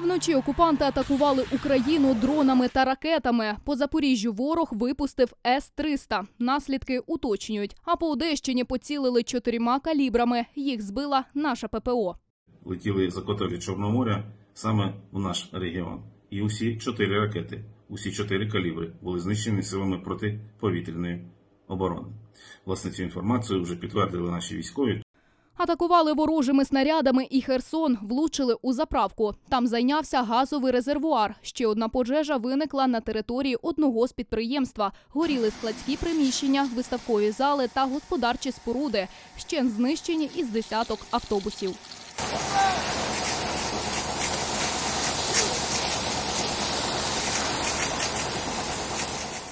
Вночі окупанти атакували Україну дронами та ракетами. По Запоріжжю ворог випустив С-300. Наслідки уточнюють. А по Одещині поцілили чотирма калібрами. Їх збила наша ППО. летіли з акваторії Чорного моря саме в наш регіон. І усі чотири ракети, усі чотири калібри були знищені силами протиповітряної оборони. Власне, цю інформацію вже підтвердили наші військові. Атакували ворожими снарядами і Херсон, влучили у заправку. Там зайнявся газовий резервуар. Ще одна пожежа виникла на території одного з підприємства. Горіли складські приміщення, виставкові зали та господарчі споруди. Ще знищені із десяток автобусів.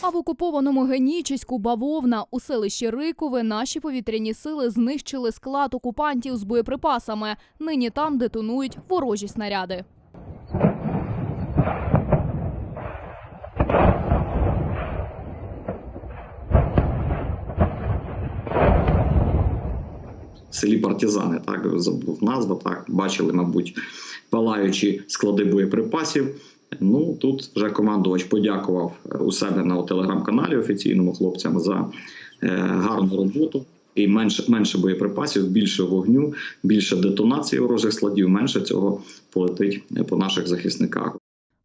А в окупованому Генічеську бавовна у селищі Рикове наші повітряні сили знищили склад окупантів з боєприпасами. Нині там детонують ворожі снаряди. селі Партизани, так забув назва. Так бачили, мабуть, палаючі склади боєприпасів. Ну тут вже командувач подякував е, у себе на телеграм-каналі офіційному хлопцям за е, гарну роботу. І менше менше боєприпасів, більше вогню, більше детонації ворожих складів, менше цього полетить е, по наших захисниках.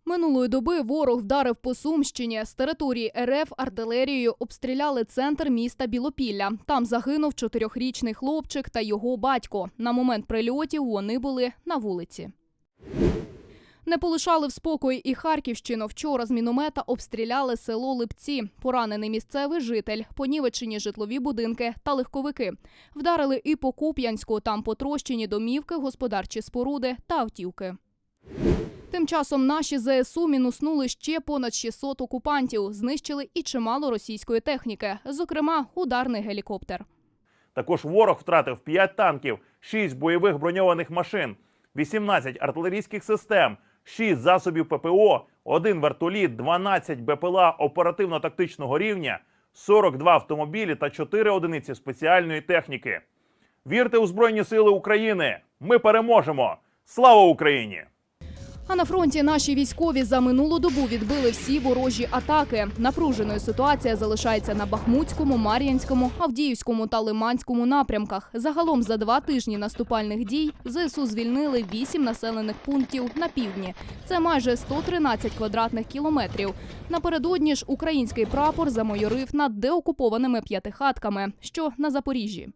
Минулої доби ворог вдарив по Сумщині. З території РФ артилерією обстріляли центр міста Білопілля. Там загинув чотирьохрічний хлопчик та його батько. На момент прильотів вони були на вулиці. Не полишали в спокої і Харківщину. Вчора з міномета обстріляли село Липці. Поранений місцевий житель, понівечені житлові будинки та легковики. Вдарили і по Куп'янську. Там потрощені домівки, господарчі споруди та автівки. Тим часом наші ЗСУ мінуснули ще понад 600 окупантів. Знищили і чимало російської техніки, зокрема ударний гелікоптер. Також ворог втратив 5 танків, 6 бойових броньованих машин, 18 артилерійських систем, 6 засобів ППО, 1 вертоліт, 12 БПЛА оперативно-тактичного рівня, 42 автомобілі та 4 одиниці спеціальної техніки. Вірте у Збройні Сили України! Ми переможемо! Слава Україні! А на фронті наші військові за минулу добу відбили всі ворожі атаки. Напруженою ситуація залишається на Бахмутському, Мар'янському, Авдіївському та Лиманському напрямках. Загалом за два тижні наступальних дій ЗСУ звільнили вісім населених пунктів на півдні. Це майже 113 квадратних кілометрів. Напередодні ж український прапор замайорив над деокупованими п'ятихатками, що на Запоріжжі.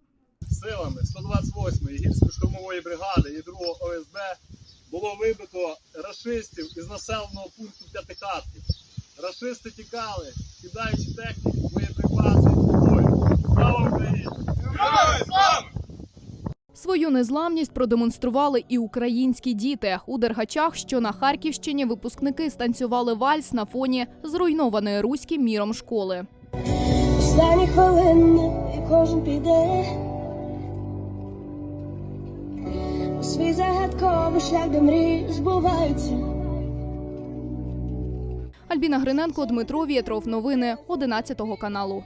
силами 128-ї гірсько-штурмової бригади і 2-го ОСБ було вибито рашистів із населеного пункту П'ятихатки. Рашисти тікали, кидаючи техніку, боєприпаси і зброю. Слава Україні! Свою незламність продемонстрували і українські діти. У Дергачах, що на Харківщині, випускники станцювали вальс на фоні зруйнованої руським міром школи. Останні хвилини, і кожен піде свій загадковий шлях, до мрії збувається. Альбіна Гриненко, Дмитро Вєтров. Новини 11 каналу.